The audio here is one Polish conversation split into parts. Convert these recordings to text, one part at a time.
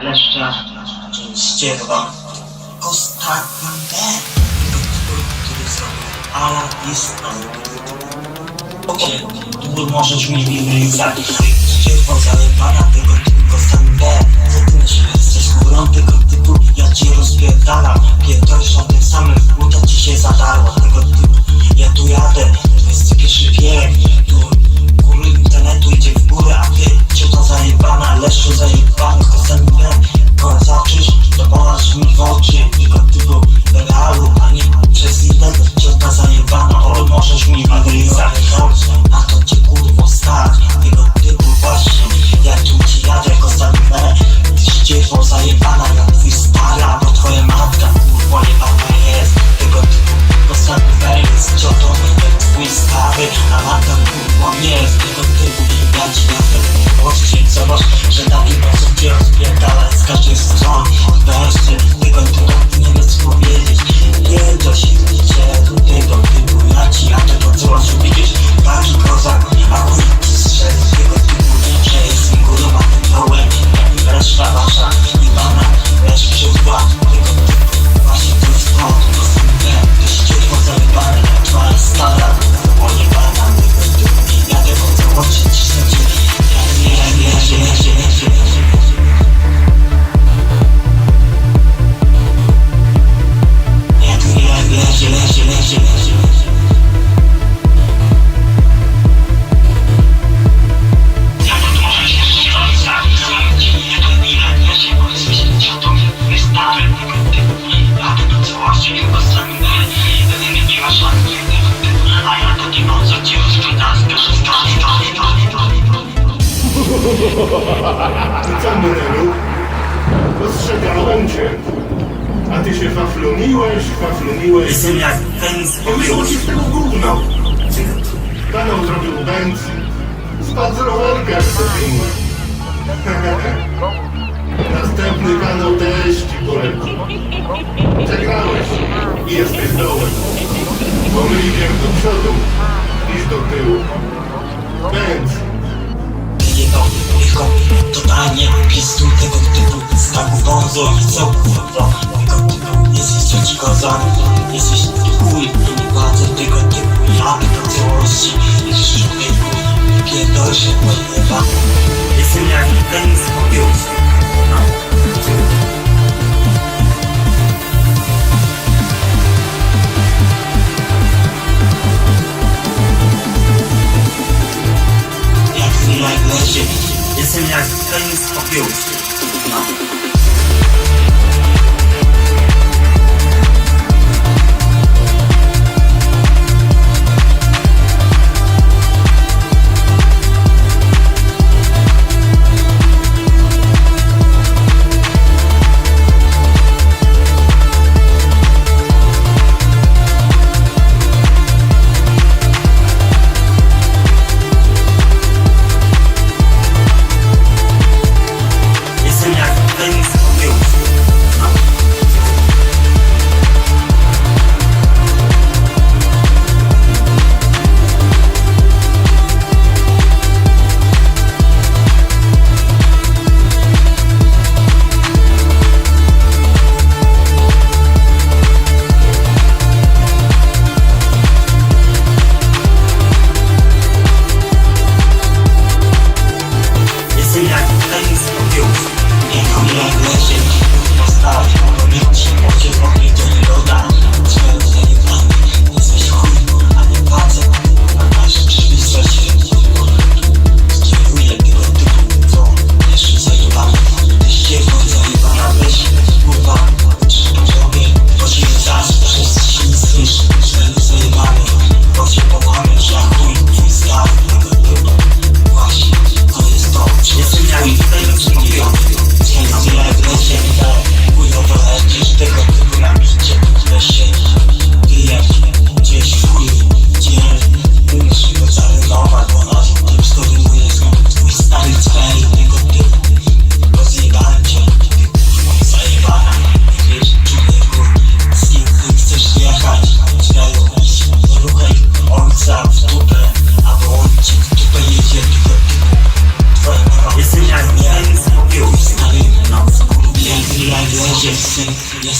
Leszcza, ścierwa, Costa Mandel, który zrobił Ala Vista. Okej, tu możesz mi winny zabić, ścierwa zalebana tego typu Costa Mandel, zaczyna się jesteś górą tego typu, ja Ty co, modelu? Ostrzegałem cię. A ty się fafluniłeś, fafluniłeś. Jestem jak węz Wyjął ci z tego gówno. Kanał zrobił węz. Spadł z rowerka. Następny kanał też ci poleci. Przegrałeś i jesteś dołem. Pomyli do przodu, iść do tyłu. Węz. Nie jego Totalnie pistuj tego typu stawu wązo i co kurwa Tego typu jesteś trzeci kozak Jesteś chuj i władze tego typu Ja do całości Jesteś człowieku Pierdol się pojeba zmieniać ten spokoju.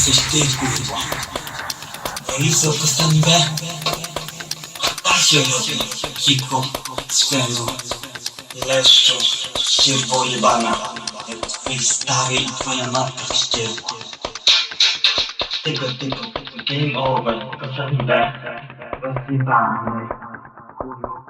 Jesteś ty, kurwa. No i co, postani B? Tak się robi, hip-hop, scenu. Leszczu, ścierwo jebana. Jak twój stary i twoja matka ścierwo. Tylko, tylko, game over, postani B. Rozjebany. Kurwa.